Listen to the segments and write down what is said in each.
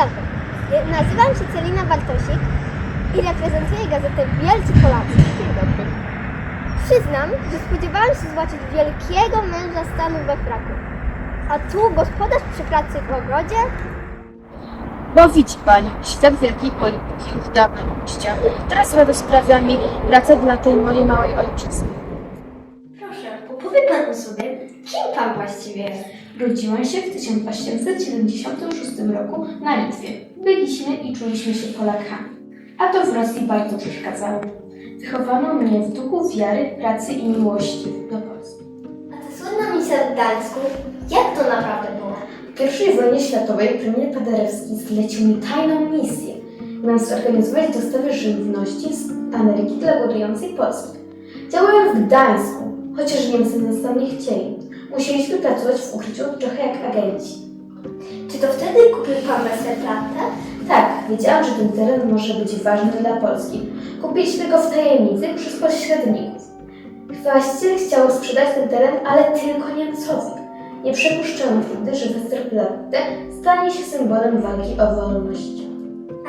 dobry. Nazywam się Celina Bartosik i reprezentuję gazetę Wielcy Polacy. Dzień dobry. Przyznam, że spodziewałam się zobaczyć wielkiego męża stanu we fraku. A tu gospodarz przy pracy w ogrodzie? Bo widzi Pani, świat wielkiej polityki już dawno opuścił. Teraz radość sprawia mi pracę dla tej mojej małej ojczyzny. Właściwie jest? Urodziłam się w 1876 roku na Litwie. Byliśmy i czuliśmy się Polakami. A to w Rosji bardzo przeszkadzało. Wychowano mnie w duchu wiary, pracy i miłości do Polski. A ta słynna misja w Gdańsku, jak to naprawdę było? W I wojnie światowej premier Paderewski zlecił mi tajną misję. Miałem zorganizować dostawy żywności z Ameryki dla głodującej Polski. Działałem w Gdańsku, chociaż Niemcy nas tam nie chcieli. Musieliśmy pracować w ukryciu trochę jak agenci. Czy to wtedy kupił Pan Westerplatte? Tak, wiedziałam, że ten teren może być ważny dla Polski. Kupiliśmy go w tajemnicy przez pośredników. Właściciel chciał sprzedać ten teren, ale tylko Niemcowi. Nie przypuszczałem nigdy, że Westerplatte stanie się symbolem walki o wolność.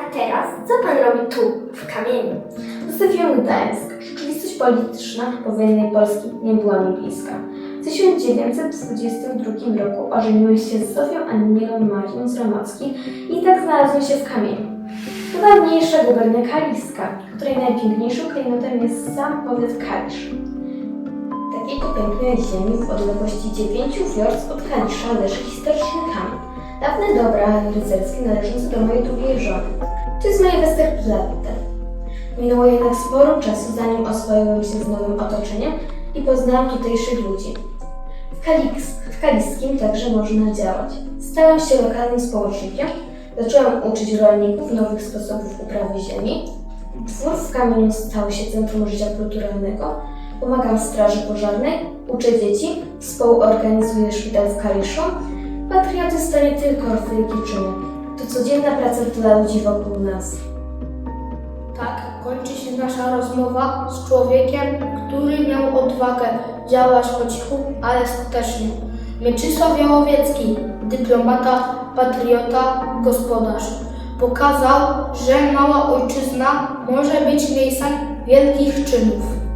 A teraz, co Pan robi tu, w kamieniu? Zostawiłem Gdańsk. Rzeczywistość polityczna powojennej Polski nie była mi bliska. W 1922 roku ożeniłem się z Zofią Anielą Marią z Ramocki i tak znalazłem się w kamieniu. To dawniejsza gubernia Kaliska, której najpiękniejszym klejnotem jest sam powiat Kalisz. Takiej pięknej ziemi w odległości 9 wiorst od Kalisza leży historyczny kamień. Dawne dobra rycerskie należące do mojej drugiej żony. To jest moje Westerplatte. Minęło jednak sporo czasu, zanim oswoiłem się z nowym otoczeniem i poznałam tutejszych ludzi. W, Kaliks, w Kaliskim także można działać. Stałem się lokalnym społecznikiem, zacząłem uczyć rolników nowych sposobów uprawy ziemi. Dwór w kamieniu stał się centrum życia kulturalnego. Pomagam straży pożarnej, uczę dzieci, współorganizuję szpital w Kaliszu. Patriotyzm to tylko wielkie czyny. To codzienna praca dla ludzi wokół nas. Kończy się nasza rozmowa z człowiekiem, który miał odwagę działać po cichu, ale skutecznie. Mieczysław Jałowiecki, dyplomata, patriota, gospodarz. Pokazał, że mała ojczyzna może być miejscem wielkich czynów.